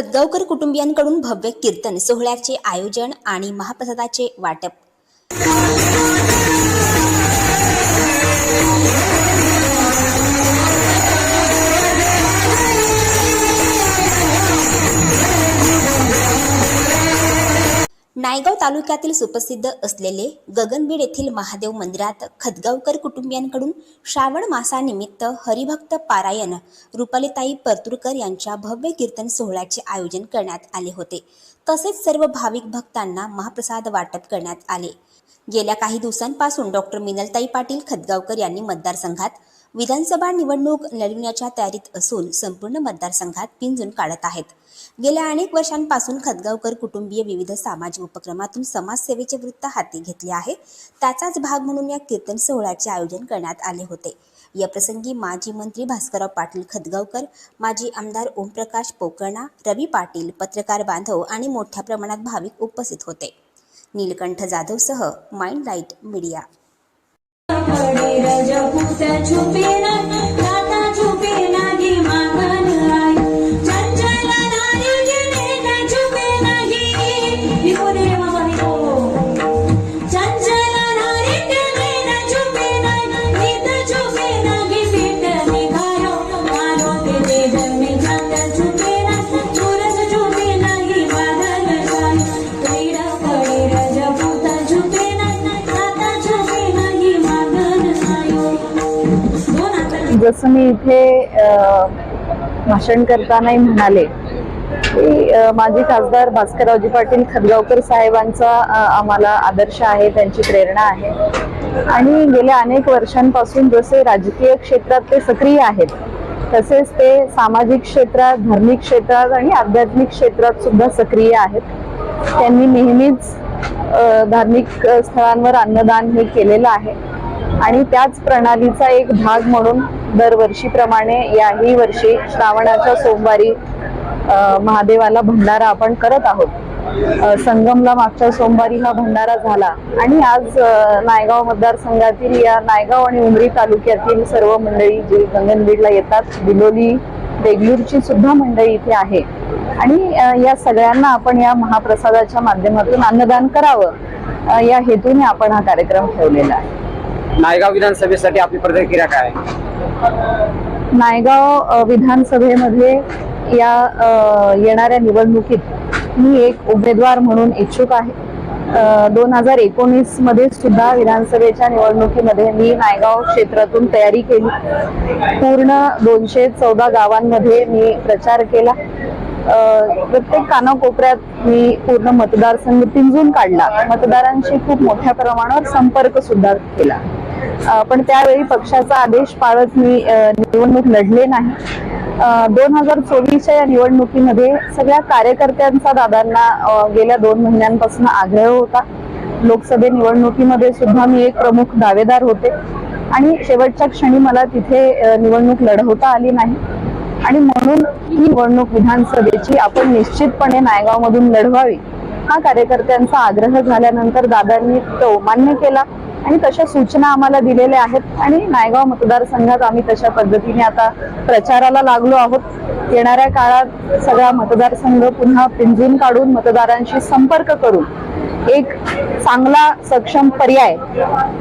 खतगावकर कुटुंबियांकडून भव्य कीर्तन सोहळ्याचे आयोजन आणि महाप्रसादाचे वाटप. नायगाव तालुक्यातील सुप्रसिद्ध असलेले गगनबीड येथील महादेव मंदिरात खतगावकर कुटुंबियांकडून श्रावण मासानिमित्त हरिभक्त पारायण रुपालीताई परतुरकर यांच्या भव्य कीर्तन सोहळ्याचे आयोजन करण्यात आले होते. तसेच सर्व भाविक भक्तांना महाप्रसाद वाटप करण्यात आले. गेल्या काही दिवसांपासून डॉक्टर मिनलताई पाटील खतगावकर यांनी मतदारसंघात विधानसभा निवडणूक लढविण्याच्या तयारीत असून संपूर्ण मतदारसंघात पिंजून काढत आहेत. गेल्या अनेक वर्षांपासून खतगावकर कुटुंबीय विविध सामाजिक उपक्रमातून समाजसेवेचे वृत्त हाती घेतले आहे. त्याचाच भाग म्हणून या कीर्तन सोहळ्याचे आयोजन करण्यात आले होते. या प्रसंगी माजी मंत्री भास्करराव पाटील खतगावकर माजी आमदार ओमप्रकाश पोकर्णा रवी पाटील पत्रकार बांधव आणि मोठ्या प्रमाणात भाविक उपस्थित होते. नीलकंठ जाधवसह माइंड लाइट मीडिया. पडे रजपूत छुपे जसं मी इथे भाषण करतानाही म्हणाले की माझे माजी खासदार भास्कररावजी पाटील खदगावकर साहेबांचा आम्हाला आदर्श आहे त्यांची प्रेरणा आहे. आणि गेल्या अनेक वर्षांपासून जसे राजकीय क्षेत्रात ते सक्रिय आहेत तसेच ते सामाजिक क्षेत्रात धार्मिक क्षेत्रात आणि आध्यात्मिक क्षेत्रात सुद्धा सक्रिय आहेत. त्यांनी नेहमीच धार्मिक स्थळांवर अन्नदान हे केलेलं आहे. आणि त्याच प्रणालीचा एक भाग म्हणून दरवर्षीप्रमाणे याही वर्षी श्रावणाच्या सोमवारी महादेवाला भंडारा आपण करत आहोत. संगमला मागच्या सोमवारी हा भंडारा झाला आणि आज नायगाव मतदारसंघातील या नायगाव आणि उमरी तालुक्यातील सर्व मंडळी जी गंगनबीडला येतात बिलोली देगलूरची सुद्धा मंडळी इथे आहे. आणि या सगळ्यांना आपण या महाप्रसादाच्या माध्यमातून अन्नदान करावं या हेतूने आपण हा कार्यक्रम ठेवलेला आहे. नायगाव विधानसभेसाठी आपली प्रतिक्रिया काय? नायगाव विधानसभेमध्ये या येणाऱ्या निवडणुकीत मी एक उमेदवार म्हणून इच्छुक आहे. दोन हजार एकोणीसमध्ये सुद्धा विधानसभेच्या निवडणुकीमध्ये मी नायगाव क्षेत्रातून तयारी केली. पूर्ण दोनशे चौदा गावांमध्ये मी प्रचार केला. प्रत्येक कानाकोपऱ्यात मी पूर्ण मतदारसंघ पिंजून काढला. मतदारांशी खूप मोठ्या प्रमाणावर संपर्क सुद्धा केला. पण त्यावेळी पक्षाचा आदेश पाळत मी निवडणूक लढले नाही. दोन हजार चोवीसच्या या निवडणुकीमध्ये सगळ्या कार्यकर्त्यांचा दादांना गेल्या दोन महिन्यांपासून आग्रह होता. लोकसभे निवडणुकीमध्ये सुद्धा मी एक प्रमुख दावेदार होते. आणि शेवटच्या क्षणी मला तिथे निवडणूक लढवता आली नाही. आणि म्हणून ही निवडणूक विधानसभेची आपण निश्चितपणे नायगावमधून लढवावी हा कार्यकर्त्यांचा आग्रह झाल्यानंतर दादांनी तो मान्य केला. आणि तशा सूचना आम्हाला दिलेल्या आहेत. आणि नायगाव मतदारसंघात आम्ही तशा पद्धतीने आता प्रचाराला लागलो आहोत. येणाऱ्या काळात सगळा मतदारसंघ पुन्हा पिंजून काढून मतदारांशी संपर्क करून एक चांगला सक्षम पर्याय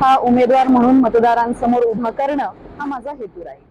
हा उमेदवार म्हणून मतदारांसमोर उभा करणं हा माझा हेतू राहील.